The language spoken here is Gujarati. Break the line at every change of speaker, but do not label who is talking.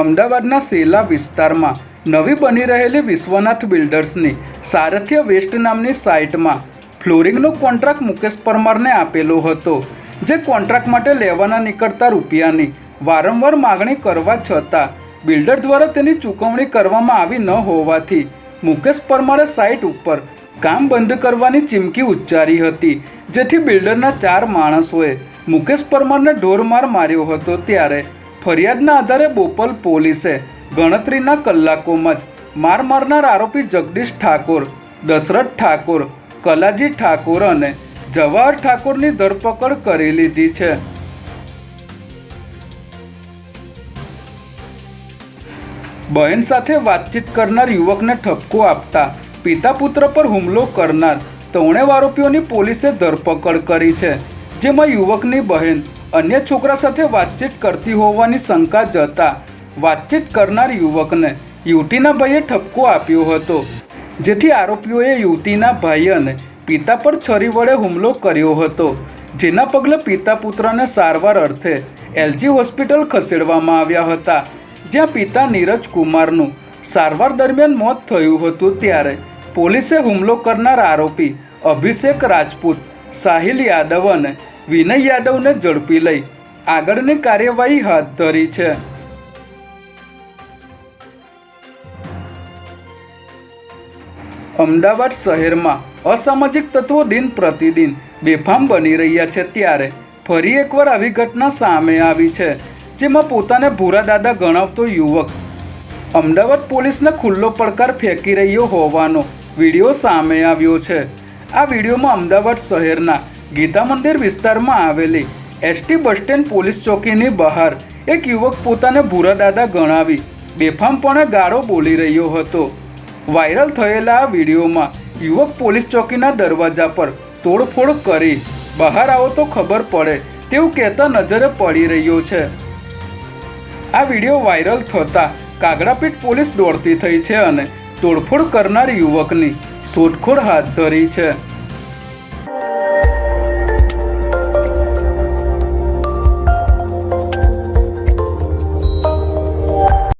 અમદાવાદના સેલા વિસ્તારમાં નવી બની રહેલી વિશ્વનાથ બિલ્ડર્સની સારથ્ય વેસ્ટ નામની સાઇટમાં ફ્લોરિંગનો કોન્ટ્રાક્ટ મુકેશ પરમારને આપેલો હતો, જે કોન્ટ્રાક્ટ માટે લેવાના નીકળતા રૂપિયાની વારંવાર માગણી કરવા છતાં બિલ્ડર દ્વારા તેની ચૂકવણી કરવામાં આવી ન હોવાથી મુકેશ પરમારે સાઇટ ઉપર કામ બંધ કરવાની ચીમકી ઉચ્ચારી હતી, જેથી બિલ્ડરના ચાર માણસોએ મુકેશ પરમારને ઢોરમાર માર્યો હતો ત્યારે ફરિયાદના આધારે બોપલ પોલીસે ગણતરીના કલાકોમાં જ માર મારનાર આરોપી જગદીશ ઠાકોર, દશરથ ઠાકોર, કલાજી ઠાકોર અને જવાહર ઠાકોરની ધરપકડ કરી લીધી છે. બહેન સાથે વાતચીત કરનાર યુવકને ઠપકો આપતા પિતા પુત્ર પર હુમલો કરનાર ત્રણે આરોપીઓની પોલીસે ધરપકડ કરી છે, જેમાં યુવકની બહેન અન્ય છોકરા સાથે વાતચીત કરતી હોવાની શંકા જતા વાતચીત કરનાર યુવકને યુવતીના ભાઈએ ઠપકો આપ્યો હતો, જેથી આરોપીઓએ યુવતીના ભાઈ અને પિતા પર છરી વડે હુમલો કર્યો હતો, જેના પગલે પિતા પુત્રને સારવાર અર્થે એલજી હોસ્પિટલ ખસેડવામાં આવ્યા હતા, જ્યાં પિતા નીરજ કુમારનું સારવાર દરમિયાન મોત થયું હતું ત્યારે પોલીસે હુમલો કરનાર આરોપી અભિષેક રાજપૂત, સાહિલ યાદવ અને વિનય યાદવને ઝડપી લઈ. આગળની કાર્યવાહી હાથ ધરી છે. અમદાવાદ શહેરમાં અસામાજિક તત્વો દિન પ્રતિદિન બેફામ બની રહ્યા છે ત્યારે ફરી એકવાર આવી ઘટના સામે આવી છે, જેમાં પોતાને ભૂરા દાદા ગણાવતો યુવક. અમદાવાદ પોલીસને ખુલ્લો પડકાર ફેંકી રહ્યો હોવાનો વીડિયો સામે આવ્યો છે. આ વિડીયોમાં અમદાવાદ શહેરના ગીતા મંદિર વિસ્તારમાં આવેલી એસટી બસ સ્ટેન્ડ પોલીસ ચોકીની બહાર એક યુવક પોતાને ભૂરા દાદા ગણાવી બેફામપણે ગાળો બોલી રહ્યો હતો. વાયરલ થયેલા આ વિડીયોમાં યુવક પોલીસ ચોકીના દરવાજા પર તોડફોડ કરી. બહાર આવો તો ખબર પડે તેવું કહેતા નજરે પડી રહ્યો છે. આ વીડિયો વાયરલ થતાં કાગડાપીઠ પોલીસ દોડતી થઈ છે અને તોડફોડ કરનાર યુવકની શોધખોળ હાથ ધરી છે.